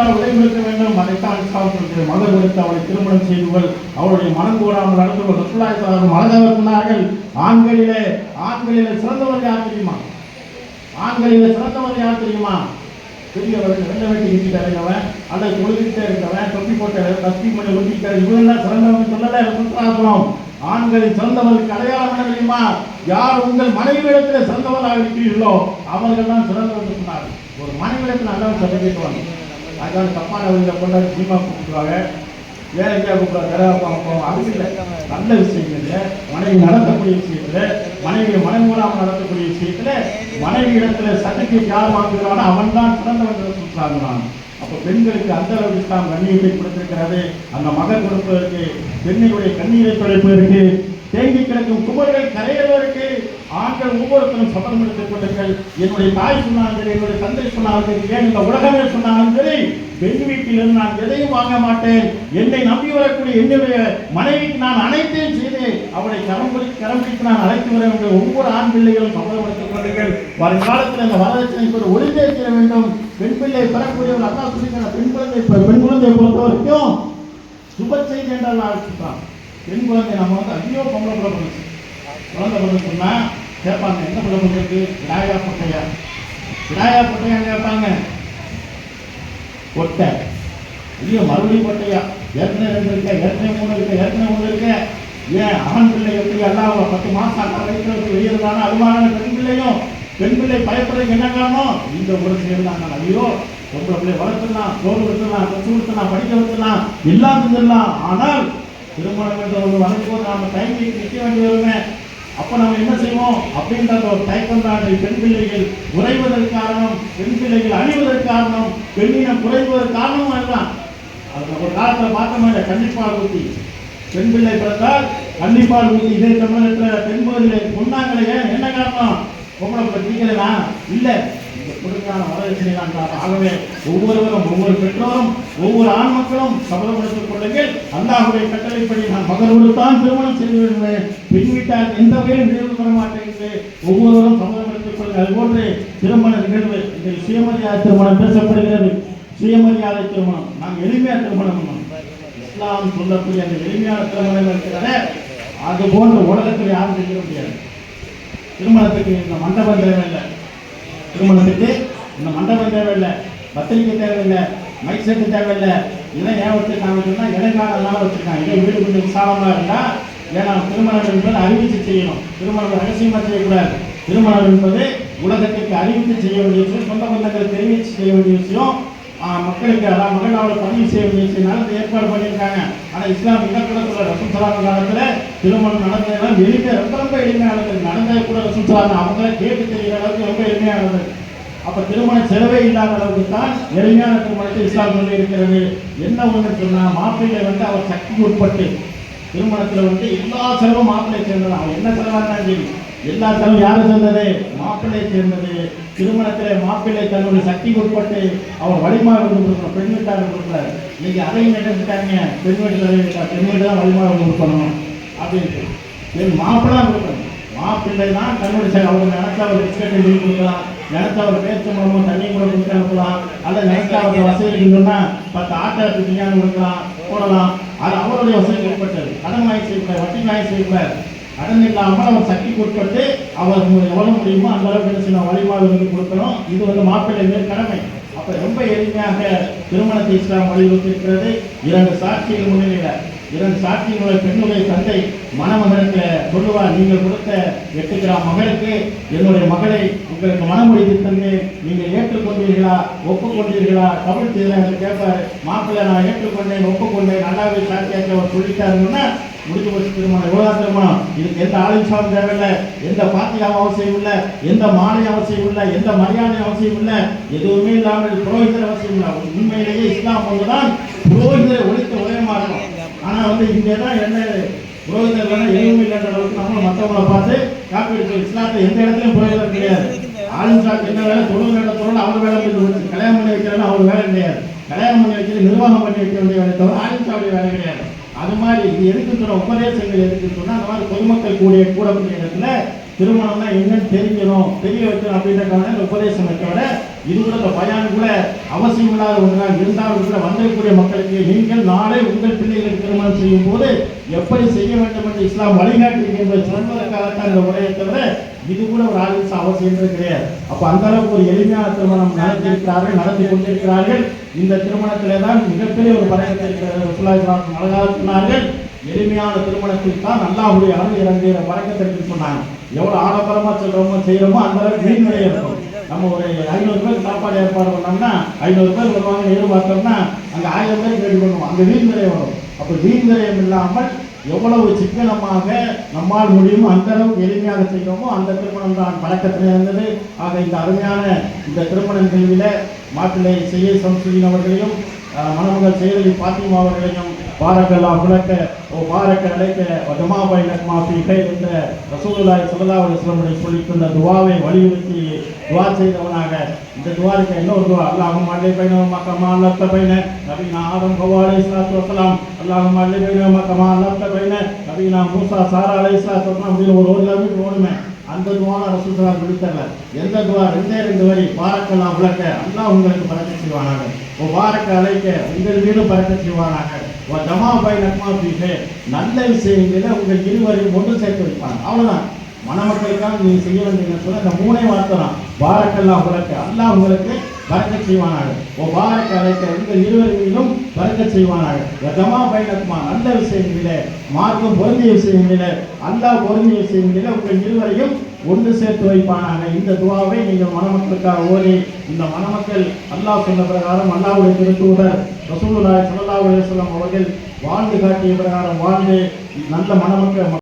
என்றால் விடைபெறுக்க வேண்டும். அதைத்தான் இஸ்லாம் சொல்கிறது மகர் அவளை திருமணம் செய்துகள் அவளுடைய மனம் கூடாமல் நடந்து கொள் ரசூலுல்லாஹி சார் அழகாக சொன்னார்கள் ஆண்களிலே ஆண்களிலே சிறந்தவர் யார் தெரியுமா? ஆண்களிலே சிறந்தவர் யார் தெரியுமா? பெரியவர்கள் வெள்ள வெட்டி கிட்டு அதை அல்லது தொழுகிட்டே இருக்கவன். தொப்பி போட்ட கத்தி மணி ஒட்டிக்கிட்ட இவங்க தான் சிறந்தவங்க சொல்லல. ரசூலுல்லாஹி ஆண்களின் சிறந்தவர்களுக்கு அடையாளம் என்ன தெரியுமா? யார் உங்கள் மனைவியிடத்தில் சிறந்தவர்களாக இருக்கிறீர்களோ அவர்கள் தான் சிறந்தவர்கள் சொன்னார்கள். ஒரு மனைவியிடத்தில் நல்லவன் சர்டிஃபிகேட் அதுக்காக தப்பான வழியில் கொண்டாடி சினிமா கூப்பிடுவாங்க வேற எங்கேயா கூப்பிடுவாங்க கரகாப்பா போவோம் அது இல்லை. நல்ல விஷயங்கள் மனைவி நடத்தக்கூடிய மனைவி மனம் மனமூலாமல் நடத்தக்கூடிய விஷயத்துல மனைவி இடத்துல சர்டிஃபிகேட் யார் வாங்குகிறானோ அவன் தான் சிறந்தவர்கள் சொல்றாங்க அப்போ பெண்களுக்கு அந்த அளவுக்கு தான் கண்ணியத்தை கொடுத்திருக்கிறது. அந்த மகன் கொடுப்பதற்கு பெண்ணினுடைய கண்ணீரை துடைப்பதற்கு தேங்கி கிடக்கும் குமர்கள் கரையிறதற்கு ஆண்கள் ஒவ்வொருத்தரும் சபதம் எடுத்துக் கொள்ளுங்கள். என்னுடைய தாய் சொன்னாலும் சரி என்னுடைய தந்தை சொன்னாலும் சரி ஏன் இந்த உலகமே சொன்னாலும் சரி பெண் வீட்டிலிருந்து நான் எதையும் வாங்க மாட்டேன். என்னை நம்பி வரக்கூடிய என்னுடைய மனைவிக்கு நான் அனைத்தையும் செய்து அவளை கரம் பிடித்து கரம் பிடித்து நான் அழைத்து வர வேண்டும். ஒவ்வொரு ஆண் பிள்ளைகளும் சபதம் எடுத்துக் கொள்ளுங்கள். வருங்காலத்தில் இந்த வரதட்சணை ஒரு ஒளிந்தே தீர வேண்டும். பெண் பிள்ளை பெறக்கூடியவர்கள் அண்ணா சொல்லிக்கிற பெண் குழந்தை பெண் குழந்தையை பொறுத்த வரைக்கும் சுப செய்தி என்றால் நான் பெண் குழந்தை நம்ம வந்து அதிகம் பொம்பளை பிள்ளை குழந்தை பிள்ளை சொன்னா கேட்பாங்க. என்ன பண்ண முடியாது விநாயகா பொட்டையா விநாயகா பொட்டையான்னு கேட்பாங்க? ஒட்டை ஐயோ மறுபடியும் பொட்டையா ஏற்கனவே ரெண்டு இருக்க ஏற்கனவே மூணு இருக்க ஏற்கனவே மூணு இருக்க. ஏன் ஆண் பிள்ளை எப்படி எல்லாம் பத்து மாசம் அக்கா வயிற்றுல வெளியே இருந்தாலும் அதுமான பெண் பிள்ளையும் பெண் பிள்ளை பயப்படுறதுக்கு என்ன காரணம்? இந்த ஒரு சேர்ந்தாங்க ஐயோ பொம்பளை பிள்ளை வளர்த்துலாம் தோல் விட்டுலாம் கொத்து விட்டுலாம் படிக்க வச்சுலாம் எல்லாம் செஞ்சிடலாம். ஆனால் திருமணம் என்ற ஒரு வளர்ப்போது நாம டைமிங் நிற்க வேண்டியவருமே அப்ப நம்ம என்ன செய்வோம்? அப்படின்ற ஒரு தயக்கம் தான் பெண் பிள்ளைகள் உறைவதற்கு காரணம் பெண் பிள்ளைகள் அழிவதற்கு காரணம் பெண்ணினம் குறைவதற்கு காரணமும் அதுதான். அது ஒரு காலத்துல பார்த்தோமே இல்லை கண்டிப்பால் ஊத்தி பெண் பிள்ளை பிறந்தால் கண்டிப்பால் ஊத்தி இதே தமிழகத்தில் தென்பகுதியில் பொண்ணாங்களே என்ன காரணம்? பொம்பளை பிள்ளை இல்லை. அதற்கான கொடுக்கான நான் காரணம் ஆகவே ஒவ்வொருவரும் ஒவ்வொரு பெற்றோரும் ஒவ்வொரு ஆண் மக்களும் சபதப்படுத்திக் கொள்ளுங்கள். அல்லாஹுடைய கட்டளைப்படி நான் மகளோடு தான் திருமணம் செய்து விடுவேன். பெண் வீட்டார் எந்த வகையிலும் நிகழ்வு பெற மாட்டேன் என்று ஒவ்வொருவரும் சபதப்படுத்திக் கொள்ளுங்கள். அதுபோன்று திருமண நிகழ்வு இதில் சுயமரியாதை திருமணம் பேசப்படுகிறது. சுயமரியாதை திருமணம் நாம் எளிமையாக திருமணம் இஸ்லாம் சொல்லக்கூடிய அந்த எளிமையான திருமணம் இருக்கிறத அது போன்ற உலகத்தில் யாரும் செய்ய முடியாது. திருமணத்துக்கு இந்த மண்டபம் தேவையில்லை. திருமணத்துக்கு இந்த மண்டபம் தேவையில்லை பத்திரிக்கை தேவையில்லை மைக் செட்டு தேவையில்லை. இதை ஏன் வச்சிருக்காங்க இடைக்கால இடைக்காலம்லாம் வச்சுருக்காங்க. இதே வீடு கொஞ்சம் விசாலமாக இருந்தால் ஏன்னா திருமணம் என்பது அறிவித்து செய்யணும். திருமணம் ரகசியமாக செய்யக்கூடாது. திருமணம் என்பது உலகத்துக்கு அறிவித்து செய்ய வேண்டிய விஷயம் சொந்த பந்தங்களுக்கு தெரிவித்து செய்ய வேண்டிய விஷயம். மக்களுக்கு அதான் மகள் அவளை பதிவு செய்ய வேண்டிய விஷயம்னால இந்த ஏற்பாடு பண்ணியிருக்காங்க. ஆனால் இஸ்லாம் இனக்குலத்தில் ரசம் சலாம் காலத்துல திருமணம் நடந்ததெல்லாம் எளிமையாக ரொம்ப ரொம்ப எளிமையானது. நடந்தது கூட ரசூல் சலாம் அவங்களே கேட்டு தெரிகிற அளவுக்கு ரொம்ப எளிமையானது. அப்ப திருமண செலவே இல்லாத அளவுக்கு தான் எளிமையான திருமணத்தை இஸ்லாம் சொல்லி இருக்கிறது. என்ன ஒன்று சொன்னா மாப்பிள்ளை வந்து அவர் சக்திக்கு உட்பட்டு திருமணத்துல வந்து எல்லா செலவும் மாப்பிள்ளை சேர்ந்தது. அவன் என்ன செலவா இருந்தாலும் சரி எல்லா செலவும் யாரு சேர்ந்தது? மாப்பிள்ளை சேர்ந்தது. திருமணத்திலே மாப்பிள்ளை தன்னுடைய சக்திக்கு உட்பட்டு அவர் வழிமாறு வந்து கொடுக்கணும். பெண் வீட்டார் கொடுக்கல இன்னைக்கு அதையும் நினைச்சுட்டாங்க பெண் வீட்டில் பெண் வீட்டு தான் வழிமாறு கொடுக்கணும். அப்படின்ட்டு பெண் மாப்பிள்ளை கொடுக்கணும். மாப்பிள்ளை தான் தன்னுடைய அவங்க அவர் நினைச்சா ஒரு பிஸ்கட் எழுதி கொடுக்கலாம். நினைச்சா ஒரு பேச்சு மூலமும் தண்ணி கூட கொடுத்து அனுப்பலாம் அல்ல நினைச்சா அவருக்கு வசதி இருக்குன்னா பத்து ஆட்டாருக்கு பிரியாணி கொடுக்கலாம் போடலாம். அது அவருடைய வசதிக்கு உட்பட்டது. கடன் வாங்கி செய்யக்கூடாது வட்டி வாங்கி செய்யக்கூடாது கடன் இல்லாமல் அவர் சக்திக்கு உட்பட்டு அவர் எவ்வளோ முடியுமோ அந்த அளவுக்கு சில செய்யணும்? கொடுக்கணும். இது வந்து மாப்பிள்ளை கடமை. அப்போ ரொம்ப எளிமையாக திருமணத்தை இஸ்லாம் வலியுறுத்தி இருக்கிறது இரண்டு சாட்சிகள் முன்னிலையில் இரண்டு சாட்சிகளுடைய பெண்ணுடைய தந்தை மணமகனுக்கு சொல்லுவார் நீங்கள் கொடுத்த எட்டு கிராம் மகளுக்கு என்னுடைய மகளை உங்களுக்கு மனமுடித்து தந்து நீங்கள் ஏற்றுக்கொண்டீர்களா? ஒப்புக்கொண்டீர்களா? தமிழ் செய்தா என்று கேட்பார். மாப்பிள்ளை நான் ஏற்றுக்கொண்டேன் ஒப்புக்கொண்டேன். நல்லாவே சாட்சியாக அவர் சொல்லிட்டாருன்னா முடிஞ்சு போச்சு திருமணம். எவ்வளோ திருமணம்? இதுக்கு எந்த ஆலோசனை தேவையில்லை. எந்த பாத்தியாவும் அவசியம் இல்லை. எந்த மாலை அவசியம் இல்லை. எந்த மரியாதை அவசியம் இல்லை. எதுவுமே இல்லாமல் புரோகிதர் அவசியம் இல்லை. உண்மையிலேயே இஸ்லாம் ஒன்றுதான் புரோகிதரை ஒழித்து ஆனா வந்து இங்கே தான் என்ன உலகத்தில் இல்லைன்னா எதுவும் இல்லைன்ற அளவுக்கு நம்மளும் மற்றவங்களை பார்த்து காப்பி எடுத்து இஸ்லாத்தை எந்த இடத்துலையும் புரோகிதர் கிடையாது. ஆளுநர் என்ன வேலை தொழில் நடத்துறோம் அவர் வேலை பண்ணி கல்யாணம் பண்ணி வைக்கிறாங்க அவர் வேலை கிடையாது. கல்யாணம் பண்ணி வைக்கிறது நிர்வாகம் பண்ணி வைக்க வேண்டிய வேலை தவிர ஆளுசாவுடைய வேலை கிடையாது. அது மாதிரி இது எதுக்கு சொன்ன உபதேசங்கள் எதுக்கு சொன்னால் அந்த மாதிரி பொதுமக்கள் கூடிய கூடக்கூடிய இடத்துல திருமணம்னா என்னன்னு தெரிஞ்சிடும் தெரிய வைக்கணும் அப்படின்றக்கான உபதேசம் வைக்க இது கூட இந்த பயான் கூட அவசியம் இல்லாத ஒன்றாக இருந்தாலும் கூட வந்திருக்கக்கூடிய மக்களுக்கு நீங்கள் நாளே உங்கள் பிள்ளைகளுக்கு திருமணம் செய்யும் போது எப்படி செய்ய வேண்டும் என்று இஸ்லாம் வழிகாட்டுகிறது என்பதை சொல்வதற்காகத்தான் இந்த உரையை தவிர இது கூட ஒரு ஆளுக்கு அவசியம் கிடையாது. அப்போ அந்த அளவுக்கு ஒரு எளிமையான திருமணம் நடத்தியிருக்கிறார்கள் நடத்தி கொண்டிருக்கிறார்கள். இந்த திருமணத்திலே தான் மிகப்பெரிய ஒரு பறக்கத்தை அழகாக சொன்னார்கள் எளிமையான திருமணத்தில் தான் அல்லாஹுடைய அருள் இறங்குகிற பறக்கத்திற்கு சொன்னாங்க எவ்வளவு ஆடம்பரமா சொல்றோமோ செய்யறோமோ அந்த அளவுக்கு வீண் இருக்கும். நம்ம ஒரு ஐநூறு பேர் சாப்பாடு ஏற்பாடு பண்ணோம்னா ஐநூறு பேர் வருவாங்க எதிர்பார்த்தோம்னா அங்க ஆயிரம் பேர் ரெடி பண்ணுவோம். அங்க வீண் வரும். அப்ப வீண் இல்லாமல் எவ்வளவு சிக்கனமாக நம்மால் முடியுமோ அந்த அளவுக்கு எளிமையாக செய்கிறோமோ அந்த திருமணம் தான் பழக்கத்தில் இருந்தது. ஆக இந்த அருமையான இந்த திருமண நிகழ்வில் மாப்பிள்ளை செய்ய சம்சுதீன் அவர்களையும் மணமகள் செயலி பாத்திமா அவர்களையும் பாரக்கல்லா புலக்க ஓ பாரக்க அழைக்க வஜமாபாய் லக்மா ஃபீ என்ற ரசூலுல்லாஹி ஸல்லல்லாஹு அலைஹி வஸல்லம் சொல்லி தந்த துவாவை வலியுறுத்தி துவா செய்தவனாக இந்த துவாருக்கு இன்னொரு துவா அல்லாஹும் அல்லை பைன மக்கமா அல்லத்த பைன நபீனா ஆதம் ஹவ்வா அலைஹி ஸலாத்து வஸலாம் அல்லாஹும் அல்லை பைன மக்கமா அல்லத்த பைன நபீனா மூசா சாரா அலைஹி ஸலாத்து வஸலாம் அப்படின்னு ஒரு ஒரு கிலோமீட்டர் ஓடுமே அந்த துவான ரசூலுல்லாஹ் விடுத்தல எந்த துவா? ரெண்டே ரெண்டு வரி பாரக்கல்லா விளக்க அல்லாஹ் உங்களுக்கு பறக்க செய்வானாக. ஓ பாரக்க அழைக்க உங்கள் மீது பறக்க செய்வானாக. ஓ ஜமா நல்ல விஷயங்களை உங்கள் இருவரையும் ஒன்று சேர்த்து வைப்பாங்க அவ்வளவுதான். மணமக்களுக்காக நீ செய்ய வேண்டிய சொல்ல இந்த மூணே வார்த்தை தான் பாரக்கெல்லாம் உங்களுக்கு அல்லாஹ் உங்களுக்கு பறக்க செய்வானாக. ஓ பாரக்க உங்கள் இருவரிலும் பறக்க செய்வானாக. அந்த பைனத்மா நல்ல விஷயங்களிலே மார்க்கம் பொருந்திய விஷயங்களிலே அல்லாஹ் பொருந்திய விஷயங்களிலே உங்கள் இருவரையும் ஒன்று சேர்த்து வைப்பானாக. இந்த துவாவை நீங்கள் மணமக்களுக்காக ஓதி இந்த மணமக்கள் அல்லாஹ் சொன்ன பிரகாரம் அல்லாவுடைய திருத்தூதர் ரசூலுல்லாஹி ஸல்லல்லாஹு அலைஹி அவர்கள் வாழ்ந்து காட்டிய பிரகாரம் வாழ்ந்து நல்ல மணமக்கள்